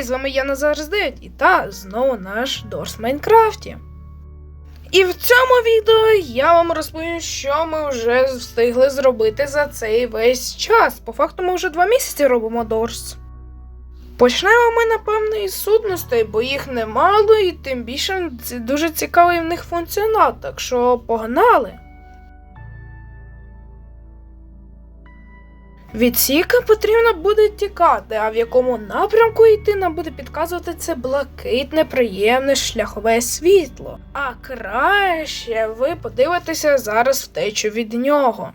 Гей, з вами я Назар 9 і та знову наш Дорс в Майнкрафті. І в цьому відео я вам розповім, що ми вже встигли зробити за цей весь час. По факту ми вже два місяці робимо Дорс. Почнемо ми, напевно, із сутностей, бо їх немало, і тим більше дуже цікавий в них функціонал, так що погнали. Від Сіка потрібно буде тікати, а в якому напрямку йти нам буде підказувати це блакитне, приємне шляхове світло. А краще ви подивитеся зараз втечу від нього.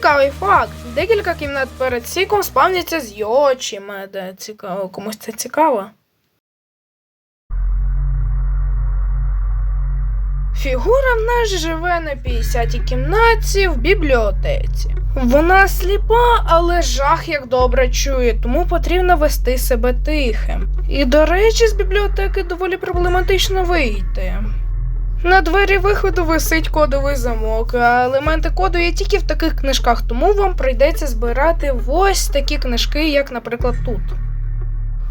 Цікавий факт. Декілька кімнат перед Сіком спавняться з йочими. Де цікаво, комусь це цікаво. Фігура в нас живе на 50-й кімнаті в бібліотеці. Вона сліпа, але жах як добре чує, тому потрібно вести себе тихим. І, до речі, з бібліотеки доволі проблематично вийти. На двері виходу висить кодовий замок, а елементи коду є тільки в таких книжках, тому вам прийдеться збирати ось такі книжки, як, наприклад, тут.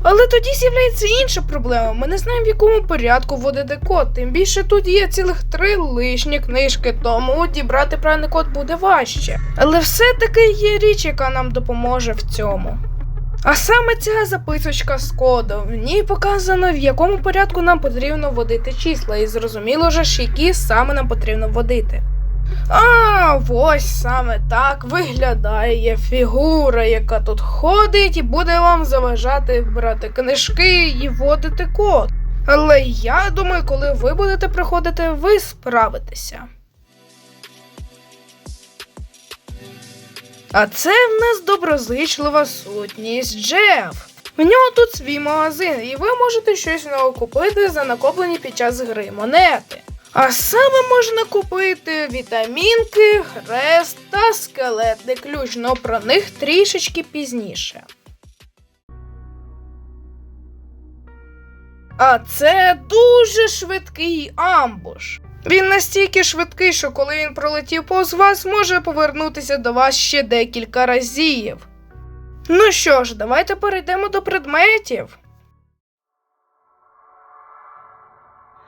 Але тоді з'являється інша проблема. Ми не знаємо, в якому порядку вводити код. Тим більше тут є цілих три лишні книжки, тому дібрати правильний код буде важче. Але все-таки є річ, яка нам допоможе в цьому. А саме ця записочка з кодом. В ній показано, в якому порядку нам потрібно вводити числа, і зрозуміло ж, які саме нам потрібно вводити. А, ось саме так виглядає фігура, яка тут ходить і буде вам заважати брати книжки і вводити код. Але я думаю, коли ви будете приходити, ви справитеся. А це в нас доброзичлива сутність Джеф. В нього тут свій магазин, і ви можете щось в нього купити за накоплені під час гри монети. А саме можна купити вітамінки, хрест та скелетний ключ, но про них трішечки пізніше. А це дуже швидкий амбуш. Він настільки швидкий, що коли він пролетів повз вас, може повернутися до вас ще декілька разів. Ну що ж, давайте перейдемо до предметів.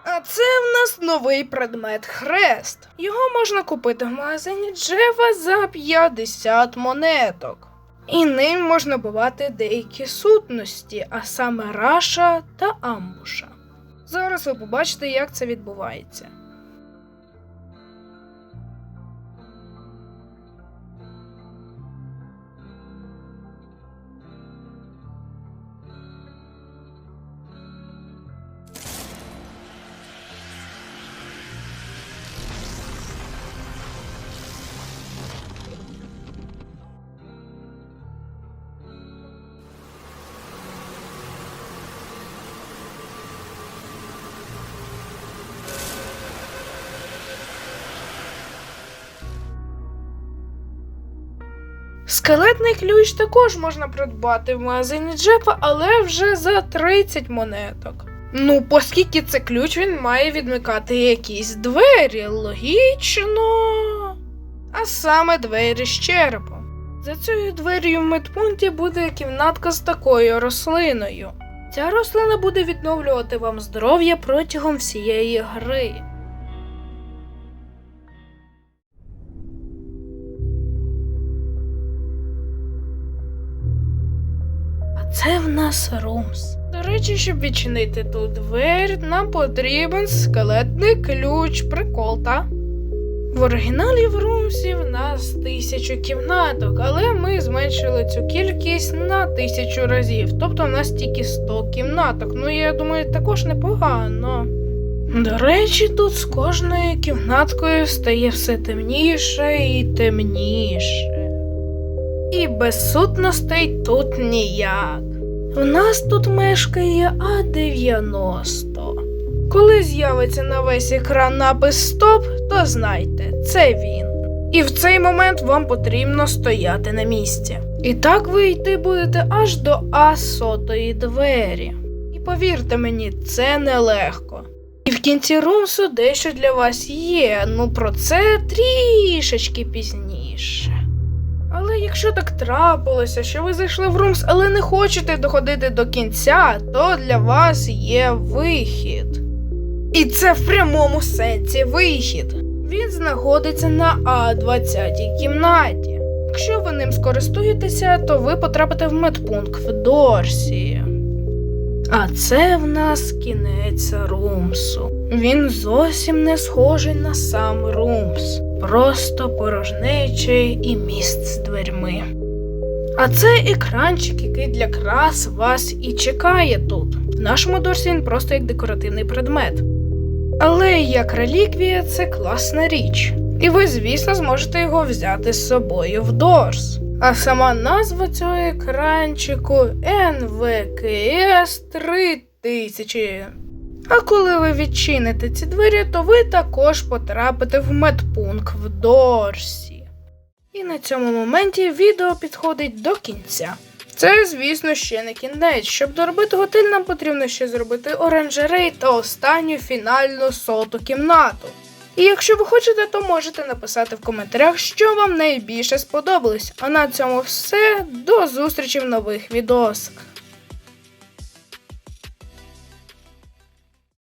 А це в нас новий предмет хрест. Його можна купити в магазині Джева за 50 монеток. І ним можна бувати деякі сутності, а саме раша та амбуша. Зараз ви побачите, як це відбувається. Скелетний ключ також можна придбати в магазині Джепа, але вже за 30 монеток. Ну, оскільки це ключ, він має відмикати якісь двері, логічно. А саме двері з черепом. За цією двер'ю в медпункті буде кімнатка з такою рослиною. Ця рослина буде відновлювати вам здоров'я протягом всієї гри. Це в нас румс. До речі, щоб відчинити ту двері, нам потрібен скелетний ключ, прикол, та? В оригіналі в Румсі в нас тисячу кімнаток, але ми зменшили цю кількість на тисячу разів. Тобто в нас тільки 100 кімнаток. Ну я думаю, також непогано. До речі, тут з кожною кімнаткою стає все темніше і темніше. І безсутностей тут ніяк. В нас тут мешкає А90. Коли з'явиться на весь екран напис Стоп, то знайте, це він. І в цей момент вам потрібно стояти на місці. І так ви йти будете аж до А100 двері. І повірте мені, це нелегко. І в кінці румсу дещо для вас є, ну про це трішечки пізніше. Якщо так трапилося, що ви зайшли в румс, але не хочете доходити до кінця, то для вас є вихід. І це в прямому сенсі вихід. Він знаходиться на А20 кімнаті. Якщо ви ним скористуєтеся, то ви потрапите в медпункт в Дорсі. А це в нас кінець румсу. Він зовсім не схожий на сам румс, просто порожнечий і міст з дверьми. А це екранчик, який для крас вас і чекає тут. В нашому дорсі він просто як декоративний предмет. Але як реліквія це класна річ. І ви, звісно, зможете його взяти з собою в Дорс. А сама назва цього екранчику НВКС 3000. А коли ви відчините ці двері, то ви також потрапите в медпункт в Дорсі. І на цьому моменті відео підходить до кінця. Це, звісно, ще не кінець. Щоб доробити готель, нам потрібно ще зробити оранжерей та останню фінальну соту кімнату. І якщо ви хочете, то можете написати в коментарях, що вам найбільше сподобалось. А на цьому все. До зустрічі в нових відосах.